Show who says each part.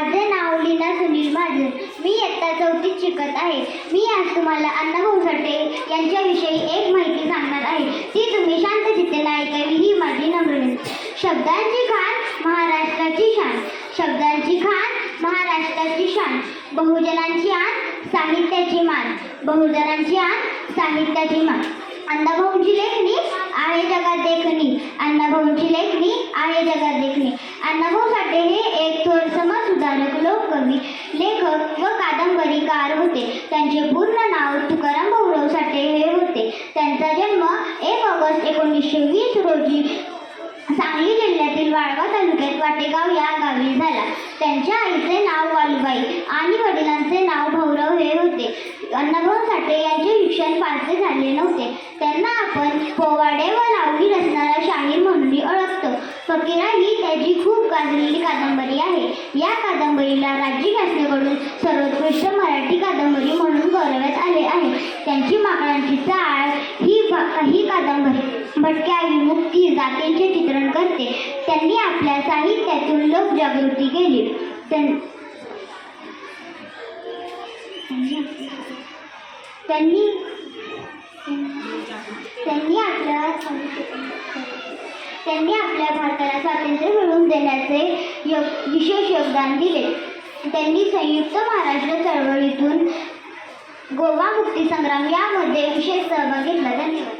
Speaker 1: माझे नाव लीना सुनील महाजन मी इयत्ता चौथीत शिकत आहे. मी आज तुम्हाला अण्णाभाऊ साठे यांच्याविषयी एक माहिती सांगणार आहे. ती तुम्ही शांत चित्तेने ऐकावी ही माझी नम्र शब्दांची खाण महाराष्ट्राची शान. शब्दांची खाण महाराष्ट्राची शान. बहुजनांची आण साहित्याची मान. बहुजनांची आण साहित्याची मान. अण्णाभाऊंची लेखणी आहे जगा अण्णाभाऊंची लेखणी आहे जगात देखणी. अण्णाभाऊ साठे हे एक थोर समाजसुधारक लोककवी लेखक व कादंबरीकार होते. त्यांचे पूर्ण नाव तुकाराम भाऊराव साठे हे होते. त्यांचा जन्म एक ऑगस्ट एकोणीसशे वीस रोजी सांगली जिल्ह्यातील वाळवा तालुक्यात वाटेगाव या गावी झाला. त्यांच्या आईचे नाव वालुबाई आणि वडिलांचे नाव भाऊराव हे होते. अण्णाभाऊ साठे यांचे शिक्षण फारसे झाले नव्हते. त्यांना फकीरा ही त्याची खूप गाजलेली कादंबरी आहे. या कादंबरीला राज्य शासनाकडून सर्वोत्कृष्ट मराठी कादंबरी म्हणून गौरवण्यात आले आहे. त्यांची माकडांची चाळ ही ही कादंबरी भटक्या विमुक्ती जातींचे चित्रण करते. त्यांनी आपल्या साहित्यातून लोकजागृती केली. त्यांनी त्यांनी त्यांनी आपल्या भारताला स्वातंत्र्य मिळवून देण्याचे योग विशेष योगदान दिले. त्यांनी संयुक्त महाराष्ट्र चळवळीतून गोवा मुक्ती संग्राम यामध्ये विशेष सहभाग घेतला. धन्यवाद.